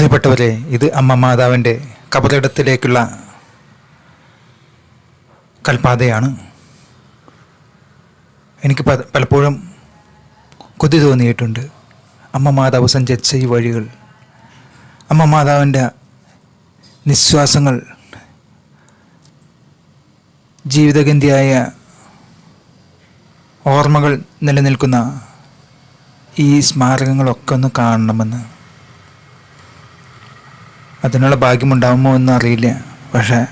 പ്രിയപ്പെട്ടവരെ ഇത് അമ്മ മാതാവിന്റെ കബറിടത്തിലേക്കുള്ള കൽപ്പാതയാണ്. എനിക്ക് പലപ്പോഴും കൊതി തോന്നിയിട്ടുണ്ട്. അമ്മ മാതാവ് സഞ്ചരിച്ച ഈ വഴികൾ അമ്മ മാതാവിന്റെ നിശ്വാസങ്ങൾ ജീവിതഗന്ധിയായ ഓർമ്മകൾ നിലനിൽക്കുന്ന ഈ സ്മാരകങ്ങളൊക്കെ ഒന്ന് കാണണമെന്ന് അതിനുള്ള ഭാഗ്യമുണ്ടാകുമോ എന്ന് അറിയില്ല പക്ഷേ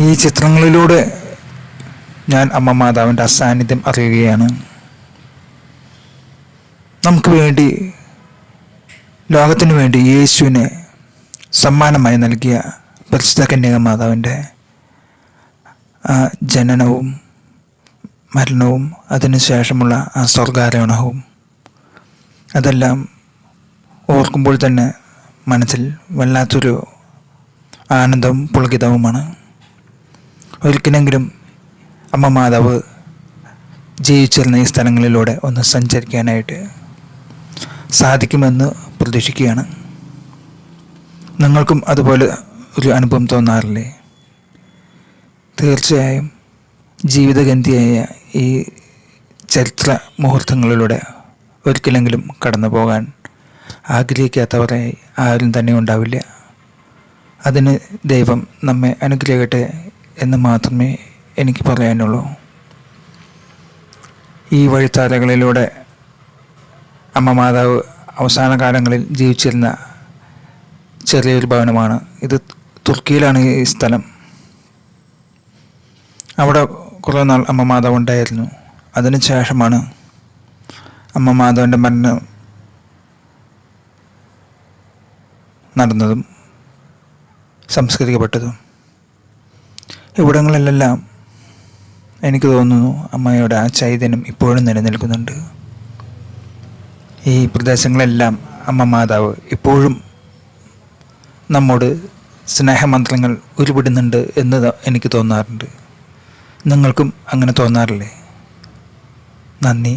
ഈ ചിത്രങ്ങളിലൂടെ ഞാൻ അമ്മ മാതാവിന്റെ അസാന്നിധ്യം അറിയുകയാണ്. നമുക്ക് വേണ്ടി ലോകത്തിനു വേണ്ടി യേശുവിനെ സമ്മാനമായി നൽകിയ പരിശുദ്ധ കന്യക മാതാവിന്റെ ജനനവും മരണവും അതിനുശേഷമുള്ള ആ സ്വർഗാരോഹണവും അതെല്ലാം ഓർക്കുമ്പോൾ തന്നെ മനസ്സിൽ വല്ലാത്തൊരു ആനന്ദവും പുളകിതവുമാണ്. ഒരിക്കലെങ്കിലും അമ്മ മാതാവ് ജീവിച്ചിരുന്ന ഈ സ്ഥലങ്ങളിലൂടെ ഒന്ന് സഞ്ചരിക്കാനായിട്ട് സാധിക്കുമെന്ന് പ്രതീക്ഷിക്കുകയാണ്. നിങ്ങൾക്കും അതുപോലെ ഒരു അനുഭവം തോന്നാറില്ലേ? തീർച്ചയായും ജീവിതഗന്ധിയായ ഈ ചരിത്ര മുഹൂർത്തങ്ങളിലൂടെ ഒരിക്കലെങ്കിലും കടന്നു പോകാൻ ആഗ്രഹിക്കാത്തവരായി ആരും തന്നെ ഉണ്ടാവില്ല. അതിന് ദൈവം നമ്മെ അനുഗ്രഹിക്കട്ടെ എന്ന് മാത്രമേ എനിക്ക് പറയാനുള്ളൂ. ഈ വഴിത്താരകളിലൂടെ അമ്മ മാതാവ് അവസാന കാലങ്ങളിൽ ജീവിച്ചിരുന്ന ചെറിയൊരു ഭവനമാണ്. ഇത് തുർക്കിയിലാണ് ഈ സ്ഥലം. അവിടെ കുറേ നാൾ അമ്മ മാതാവ് ഉണ്ടായിരുന്നു. അതിന് ശേഷമാണ് അമ്മ മാതാവിന്റെ മരണം നടന്നതും സംസ്കരിക്കപ്പെട്ടതും ഇവിടങ്ങളിലെല്ലാം എനിക്ക് തോന്നുന്നു അമ്മയുടെ ആ ചൈതന്യം ഇപ്പോഴും നിലനിൽക്കുന്നുണ്ട്. ഈ പ്രദേശങ്ങളെല്ലാം അമ്മ മാതാവ് ഇപ്പോഴും നമ്മോട് സ്നേഹമന്ത്രങ്ങൾ ഉരുവിടുന്നുണ്ട് എന്ന് എനിക്ക് തോന്നാറുണ്ട്. നിങ്ങൾക്കും അങ്ങനെ തോന്നാറില്ലേ? നന്ദി.